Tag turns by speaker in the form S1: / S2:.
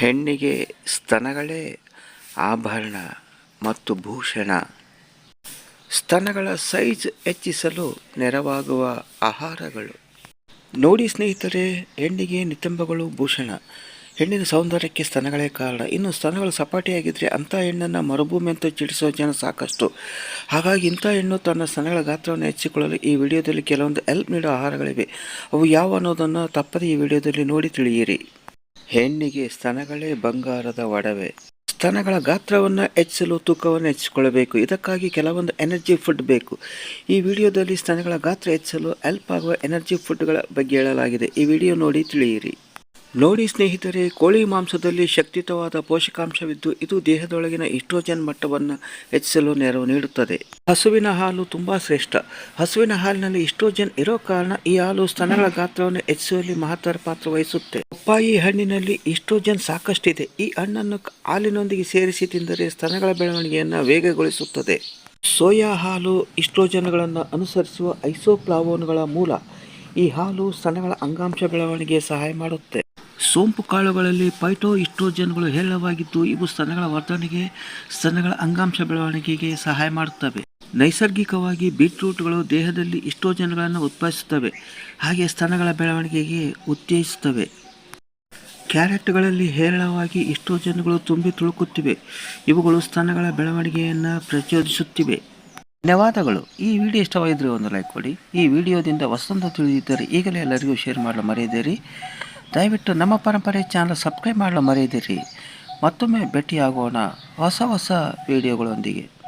S1: ಹೆಣ್ಣಿಗೆ ಸ್ತನಗಳೇ ಆಭರಣ ಮತ್ತು ಭೂಷಣ. ಸ್ತನಗಳ ಸೈಜ್ ಹೆಚ್ಚಿಸಲು ನೆರವಾಗುವ ಆಹಾರಗಳು. ನೋಡಿ ಸ್ನೇಹಿತರೆ, ಹೆಣ್ಣಿಗೆ ನಿತಂಬಗಳು ಭೂಷಣ. ಹೆಣ್ಣಿನ ಸೌಂದರ್ಯಕ್ಕೆ ಸ್ತನಗಳೇ ಕಾರಣ. ಇನ್ನು ಸ್ತನಗಳು ಸಪಾಟಿಯಾಗಿದ್ದರೆ ಅಂಥ ಹೆಣ್ಣನ್ನು ಮರುಭೂಮಿ ಅಂತ ಚಿಡಿಸೋ ಜನ ಸಾಕಷ್ಟು. ಹಾಗಾಗಿ ಇಂಥ ಹೆಣ್ಣು ತನ್ನ ಸ್ತನಗಳ ಗಾತ್ರವನ್ನು ಹೆಚ್ಚಿಕೊಳ್ಳಲು ಈ ವಿಡಿಯೋದಲ್ಲಿ ಕೆಲವೊಂದು ಹೆಲ್ಪ್ ನೀಡೋ ಆಹಾರಗಳಿವೆ. ಅವು ಯಾವ ಅನ್ನೋದನ್ನು ತಪ್ಪದೆ ಈ ವಿಡಿಯೋದಲ್ಲಿ ನೋಡಿ ತಿಳಿಯಿರಿ. ಹೆಣ್ಣಿಗೆ ಸ್ತನಗಳೇ ಬಂಗಾರದ ಒಡವೆ. ಸ್ತನಗಳ ಗಾತ್ರವನ್ನು ಹೆಚ್ಚಿಸಲು ತೂಕವನ್ನು ಹೆಚ್ಚಿಕೊಳ್ಳಬೇಕು ಇದಕ್ಕಾಗಿ ಕೆಲವೊಂದು ಎನರ್ಜಿ ಫುಡ್ ಬೇಕು. ಈ ವಿಡಿಯೋದಲ್ಲಿ ಸ್ತನಗಳ ಗಾತ್ರ ಹೆಚ್ಚಿಸಲು ಹೆಲ್ಪ್ ಆಗುವ ಎನರ್ಜಿ ಫುಡ್ಗಳ ಬಗ್ಗೆ ಹೇಳಲಾಗಿದೆ. ಈ ವಿಡಿಯೋ ನೋಡಿ ತಿಳಿಯಿರಿ. ನೋಡಿ ಸ್ನೇಹಿತರೆ, ಕೋಳಿ ಮಾಂಸದಲ್ಲಿ ಶಕ್ತಿಯುತವಾದ ಪೋಷಕಾಂಶವಿದ್ದು ಇದು ದೇಹದೊಳಗಿನ ಇಸ್ಟ್ರೋಜನ್ ಮಟ್ಟವನ್ನು ಹೆಚ್ಚಿಸಲು ನೆರವು ನೀಡುತ್ತದೆ. ಹಸುವಿನ ಹಾಲು ತುಂಬಾ ಶ್ರೇಷ್ಠ. ಹಸುವಿನ ಹಾಲಿನಲ್ಲಿ ಇಸ್ಟ್ರೋಜನ್ ಇರೋ ಕಾರಣ ಈ ಹಾಲು ಸ್ತನಗಳ ಗಾತ್ರವನ್ನು ಹೆಚ್ಚಿಸುವಲ್ಲಿ ಮಹತ್ತರ ಪಾತ್ರ ವಹಿಸುತ್ತೆ. ಪಪ್ಪಾಯಿ ಹಣ್ಣಿನಲ್ಲಿ ಇಸ್ಟ್ರೋಜನ್ ಸಾಕಷ್ಟಿದೆ. ಈ ಹಣ್ಣನ್ನು ಹಾಲಿನೊಂದಿಗೆ ಸೇರಿಸಿ ತಿಂದರೆ ಸ್ತನಗಳ ಬೆಳವಣಿಗೆಯನ್ನು ವೇಗಗೊಳಿಸುತ್ತದೆ. ಸೋಯಾ ಹಾಲು ಇಸ್ಟ್ರೋಜನ್ಗಳನ್ನು ಅನುಸರಿಸುವ ಐಸೋಪ್ಲಾವೋನ್ಗಳ ಮೂಲ. ಈ ಹಾಲು ಸ್ತನಗಳ ಅಂಗಾಂಶ ಬೆಳವಣಿಗೆ ಸಹಾಯ ಮಾಡುತ್ತೆ. ಸೋಂಪು ಕಾಳುಗಳಲ್ಲಿ ಪೈಟೋ ಇಸ್ಟ್ರೋಜನ್ಗಳು ಹೇರಳವಾಗಿದ್ದು, ಇವು ಸ್ತನಗಳ ವರ್ಧನೆಗೆ ಸ್ತನಗಳ ಅಂಗಾಂಶ ಬೆಳವಣಿಗೆಗೆ ಸಹಾಯ ಮಾಡುತ್ತವೆ. ನೈಸರ್ಗಿಕವಾಗಿ ಬೀಟ್ರೂಟ್ಗಳು ದೇಹದಲ್ಲಿ ಇಸ್ಟ್ರೋಜನ್ಗಳನ್ನು ಉತ್ಪಾದಿಸುತ್ತವೆ. ಹಾಗೆ ಸ್ತನಗಳ ಬೆಳವಣಿಗೆಗೆ ಉತ್ತೇಜಿಸುತ್ತವೆ. ಕ್ಯಾರೆಟ್ಗಳಲ್ಲಿ ಹೇರಳವಾಗಿ ಇಸ್ಟ್ರೋಜನ್ಗಳು ತುಂಬಿ ತುಳುಕುತ್ತಿವೆ. ಇವುಗಳು ಸ್ತನಗಳ ಬೆಳವಣಿಗೆಯನ್ನು ಪ್ರಚೋದಿಸುತ್ತಿವೆ. ಧನ್ಯವಾದಗಳು. ಈ ವಿಡಿಯೋ ಇಷ್ಟವಾಗಿದ್ದರೆ ಒಂದು ಲೈಕ್ ಕೊಡಿ. ಈ ವಿಡಿಯೋದಿಂದ ಹೊಸದೊಂದು ತಿಳಿದಿದ್ದರೆ ಈಗಲೇ ಎಲ್ಲರಿಗೂ ಶೇರ್ ಮಾಡಲು ಮರೆಯದಿರಿ. ದಯವಿಟ್ಟು ನಮ್ಮ ಪರಂಪರೆ ಚಾನಲ್ ಸಬ್ಸ್ಕ್ರೈಬ್ ಮಾಡಲು ಮರೆಯದಿರಿ. ಮತ್ತೊಮ್ಮೆ ಭೇಟಿಯಾಗೋಣ. ಹೊಸ ಹೊಸ ವಿಡಿಯೋಗಳೊಂದಿಗೆ.